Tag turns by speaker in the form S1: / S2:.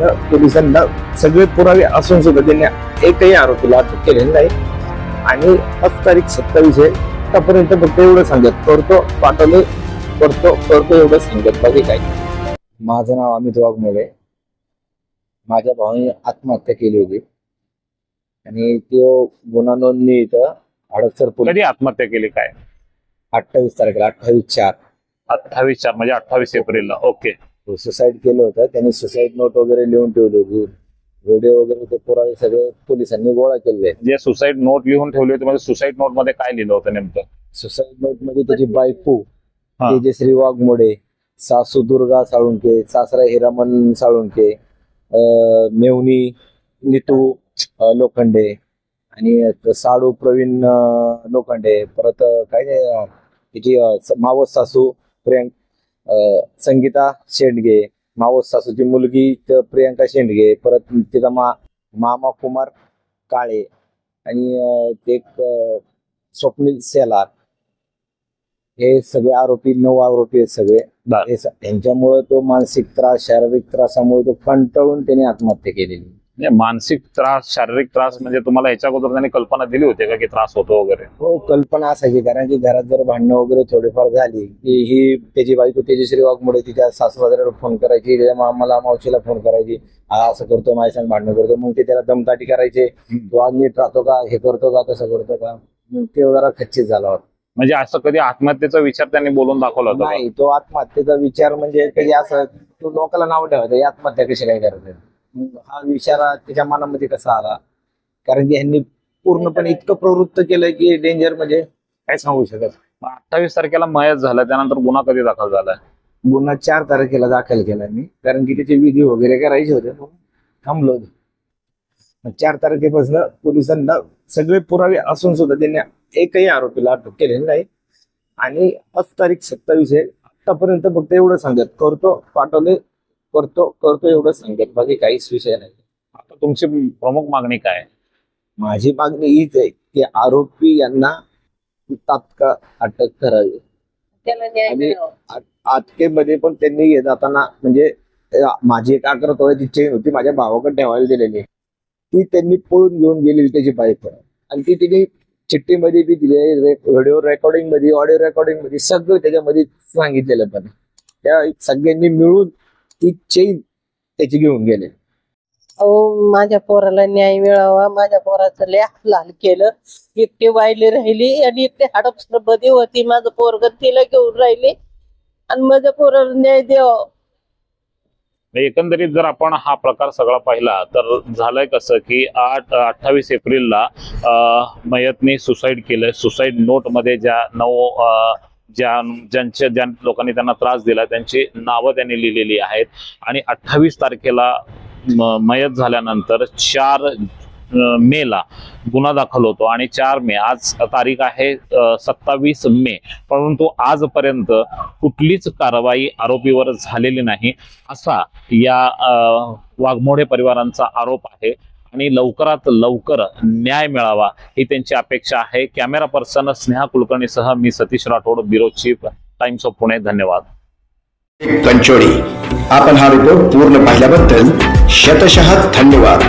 S1: पोलिसांना सगळे पुरावे असून सुद्धा त्यांनी एकही आरोपीला अटक केलेली नाही. आणि आज तारीख सत्तावीस आहे. आतापर्यंत फक्त एवढं सांगत करतो पाठवले करतो करतो एवढं सांगत. बाकी काय माझं नाव अमित वाघमोडे. माझ्या भावाने आत्महत्या केली होती. आणि तो गुन्हा नोंदणी इथं हडपसर पोलीस
S2: कधी आत्महत्या केली काय?
S1: अठ्ठावीस तारखेला अठ्ठावीस चार.
S2: अठ्ठावीस चार म्हणजे अठ्ठावीस एप्रिलला. ओके.
S1: सुसाईड केलं होतं. त्यांनी सुसाईड नोट वगैरे लिहून ठेवली होती. व्हिडिओ वगैरे ते पुरावे सगळे पोलिसांनी गोळा केले
S2: जे सुसाईड नोट लिहून ठेवली होती म्हणजे सुसाईड नोटमध्ये काय लिहिलं होतं नेमकं?
S1: सुसाईड नोटमध्ये त्याची बायको. तेजश्री वाघमोडे सासू दुर्गा साळुंके सासरा हिरामन साळुंके मेवणी नितू लोखंडे आणि साडू प्रवीण लोखंडे परत काय ते अं, तिची अं, स- मावस सासू प्रियंक संगीता शेंडगे मावस सासूची मुलगी प्रियंका शेंडगे परत तिचा मा मामा कुमार काळे आणि ते स्वप्नील सेलार. हे सगळे आरोपी नऊ आरोपी आहेत सगळे. त्यांच्यामुळे तो मानसिक त्रास शारीरिक त्रासामुळे तो कंटाळून त्याने आत्महत्या केलेली.
S2: म्हणजे मानसिक त्रास शारीरिक त्रास म्हणजे तुम्हाला याच्या अगोदर त्यांनी कल्पना दिली होती का की त्रास होतो वगैरे?
S1: हो कल्पना असायची कारण की घरात जर भांडणं वगैरे थोडीफार झाली की ही त्याची बायको तेजश्री वाघमुळे तिच्या सासूबाजाला फोन करायची मामाला मावशीला फोन करायची हा असं करतो माझ्या संग भांडणं करतो. मग ते त्याला दमदाटी करायचे तो आज नीट राहतो का? हे करतो का? तसं करतो का? ते जरा खच्चित झाला होता
S2: म्हणजे असं कधी आत्महत्येचा विचार त्यांनी बोलून दाखवला होता?
S1: नाही तो आत्महत्येचा विचार म्हणजे कधी असं तो लोकांना नाव ठेवायचं आत्महत्या कशी काय करायचं मग हा विचार त्याच्या मनामध्ये कसा आला? कारण की ह्यांनी पूर्णपणे इतकं प्रवृत्त केलं की डेंजर म्हणजे काय सांगू शकत
S2: अठ्ठावीस तारखेला मयत झाला त्यानंतर गुन्हा कधी दाखल झालाय
S1: गुन्हा चार तारखेला दाखल केला मी कारण की त्याचे विधी वगैरे करायचे होते म्हणून थांबलो होतो. चार तारखेपासून पोलिसांना सगळे पुरावे असून सुद्धा त्यांनी एकही आरोपीला अटक केलेली नाही. आणि आज तारीख सत्तावीस आहे आतापर्यंत फक्त एवढं सांगत करतो पाठवले करतो करतो एवढं सांगत बाकी काहीच विषय नाही.
S2: आता तुमची प्रमुख मागणी काय? आहे?
S1: माझी मागणी हीच आहे की आरोपी यांना तात्काळ अटक करावी.
S3: त्याला न्याय
S1: आणि
S3: मिळावा.
S1: पण त्यांनी हे जाताना म्हणजे अ, माझी एक अकरा तोळ्याची चेन होती माझ्या भावाकडे ठेवायला दिलेली. ती त्यांनी पळून घेऊन गेलेली त्याची बाईक आणि ती तिने चिठ्ठीमध्ये बी दिली व्हिडिओ रेकॉर्डिंगमध्ये ऑडिओ रेकॉर्डिंगमध्ये सगळं त्याच्यामध्ये सांगितलेलं पण त्या सगळ्यांनी मिळून ती चेन त्याची घेऊन गेले.
S3: अहो माझ्या पोराला न्याय मिळावा माझ्या पोराचं लय लाल केलं. एकटी वायली राहिली आणि एकटी हडपसरमध्ये होती. माझं पोरग तिला घेऊन राहिली. आणि माझ्या पोराला न्याय द्यावा.
S2: म्हणजे एकंदरीत जर आपण हा प्रकार सगळा पाहिला तर झालंय कसं की आठ अठ्ठावीस एप्रिलला अं, मयतने सुसाईड केलं. सुसाईड नोटमध्ये ज्या नऊ अं, ज्या ज्यांच्या ज्या लोकांनी त्यांना त्रास दिला त्यांची नावं त्यांनी लिहिलेली आहेत. आणि अठ्ठावीस तारखेला म- मयत झाल्यानंतर चार मेला गुन्हा दाखल होतो आणि चार मे आज तारीख आहे सत्तावीस मे. परंतु आजपर्यंत कुठलीच कारवाई आरोपीवर झालेली नाही. असा या वाघमोडे परिवारांचा आरोप आहे. आणि लवकरात लवकर न्याय मिळावा ही त्यांची अपेक्षा आहे. कॅमेरा पर्सन स्नेहा कुलकर्णीसह मी Satish Rathod bureau chief Times of Pune धन्यवाद.
S4: कंचोळी. आपण हा रिपोर्ट पूर्ण पाहिल्याबद्दल शतशः धन्यवाद.